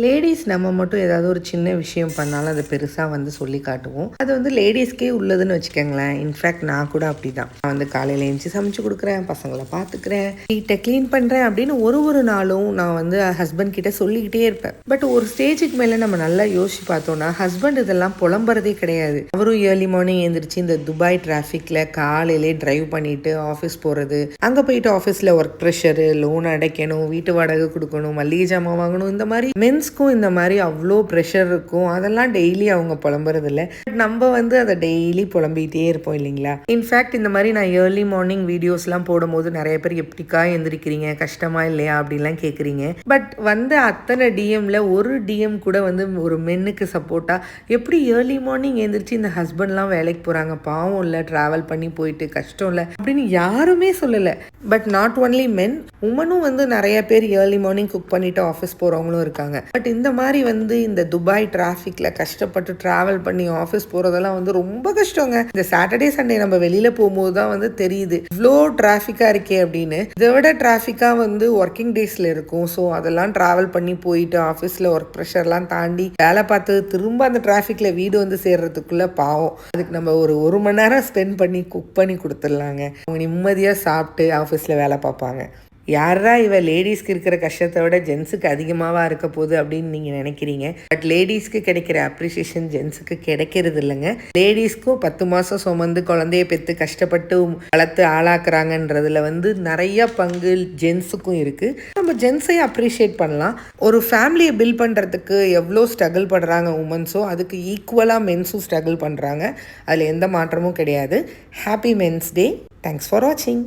Ladies நம்ம மட்டும் ஏதாவது ஒரு சின்ன விஷயம் பண்ணாலும் அதை பெருசாக வந்து சொல்லி காட்டுவோம். அது வந்து லேடிஸ்க்கே உள்ளதுன்னு வச்சுக்கோங்களேன். இன்ஃபேக்ட் நான் கூட அப்படி தான் நான் வந்து காலையில் எழுந்துச்சி சமைச்சு கொடுக்குறேன் பசங்களை பார்த்துக்கிறேன். வீட்டை க்ளீன் பண்ணுறேன் அப்படின்னு ஒரு ஒரு நாளும் நான் வந்து ஹஸ்பண்ட் கிட்ட சொல்லிக்கிட்டே இருப்பேன். பட் ஒரு ஸ்டேஜுக்கு மேலே நம்ம நல்லா யோசிச்சு பார்த்தோம்னா ஹஸ்பண்ட் இதெல்லாம் புலம்புறதே கிடையாது. அவரும் ஏர்லி மார்னிங் எழுந்திரிச்சு இந்த துபாய் டிராஃபிக்கில் காலையிலே டிரைவ் பண்ணிட்டு ஆஃபீஸ் போகிறது அங்கே போயிட்டு ஆஃபீஸில் ஒர்க் ப்ரெஷரு லோன் அடைக்கணும் வீட்டு வாடகை கொடுக்கணும் மல்லிகை ஜாமான் வாங்கணும் இந்த மாதிரி மென்ஸ்க்கும் இந்த மாதிரி அவ்வளோ ப்ரெஷர் இருக்கும். அதெல்லாம் டெய்லி அவங்க புலம்புறது இல்லை பட் நம்ம வந்து அதை டெய்லி புலம்பிகிட்டே இருப்போம் இல்லைங்களா? இன்ஃபேக்ட் இந்த மாதிரி நான் ஏர்லி மார்னிங் வீடியோஸ்லாம் போடும்போது நிறைய பேர் எப்படிக்கா எந்திரிக்கிறீங்க? கஷ்டமா இல்லையா? அப்படின்லாம் கேட்குறீங்க பட் வந்து அத்தனை டிஎம்ல ஒரு டிஎம் கூட வந்து ஒரு மென்னுக்கு சப்போர்ட்டாக எப்படி ஏர்லி மார்னிங் எந்திரிச்சு இந்த ஹஸ்பண்ட்லாம் வேலைக்கு போகிறாங்க பாவம் இல்லை ட்ராவல் பண்ணி போயிட்டு கஷ்டம் இல்லை அப்படின்னு யாருமே சொல்லலை. பட் நாட் ஒன்லி மென் உமனும் வந்து நிறைய பேர் ஏர்லி மார்னிங் குக் பண்ணிட்டு ஆஃபீஸ் போகிறவங்களும் இருக்காங்க. பட் இந்த மாதிரி வந்து இந்த துபாய் டிராஃபிக்கில் கஷ்டப்பட்டு ட்ராவல் பண்ணி ஆஃபீஸ் போகிறதெல்லாம் வந்து ரொம்ப கஷ்டங்க. இந்த சாட்டர்டே சண்டே நம்ம வெளியில் போகும்போது தான் வந்து தெரியுது. இவ்வளோ டிராஃபிக்காக இருக்கே அப்படின்னு. இதை விட டிராஃபிக்காக வந்து ஒர்க்கிங் டேஸில் இருக்கும். ஸோ அதெல்லாம் ட்ராவல் பண்ணி போயிட்டு ஆஃபீஸில் ஒர்க் ப்ரெஷர்லாம் தாண்டி வேலை பார்த்து திரும்ப அந்த டிராஃபிக்கில் வீடு வந்து சேர்றதுக்குள்ளே பாவம். அதுக்கு நம்ம ஒரு ஒரு மணி நேரம் ஸ்பெண்ட் பண்ணி குக் பண்ணி கொடுத்துடலாங்க. அவங்க நிம்மதியாக சாப்பிட்டு ஆஃபீஸில் வேலை பார்ப்பாங்க. யாரா இவ லேடிஸ்க்கு இருக்கிற கஷ்டத்தை விட ஜென்ஸுக்கு அதிகமாகவா இருக்க போகுது அப்படின்னு நீங்கள் நினைக்கிறீங்க. பட் லேடிஸ்க்கு கிடைக்கிற அப்ரிசியேஷன் ஜென்ஸுக்கு கிடைக்கிறது இல்லைங்க. லேடிஸ்க்கும் பத்து மாதம் சுமந்து குழந்தைய பெற்று கஷ்டப்பட்டு வளர்த்து ஆளாக்குறாங்கன்றதுல வந்து நிறைய பங்கு ஜென்ஸுக்கும் இருக்குது நம்ம ஜென்ஸையும் அப்ரிஷியேட் பண்ணலாம். ஒரு ஃபேமிலியை பில்ட் பண்ணுறதுக்கு எவ்வளோ ஸ்ட்ரகிள் பண்ணுறாங்க உமன்ஸோ அதுக்கு ஈக்குவலாக மென்ஸும் ஸ்ட்ரகிள் பண்ணுறாங்க அதில் எந்த மாற்றமும் கிடையாது. Happy men's day thanks for வாட்சிங்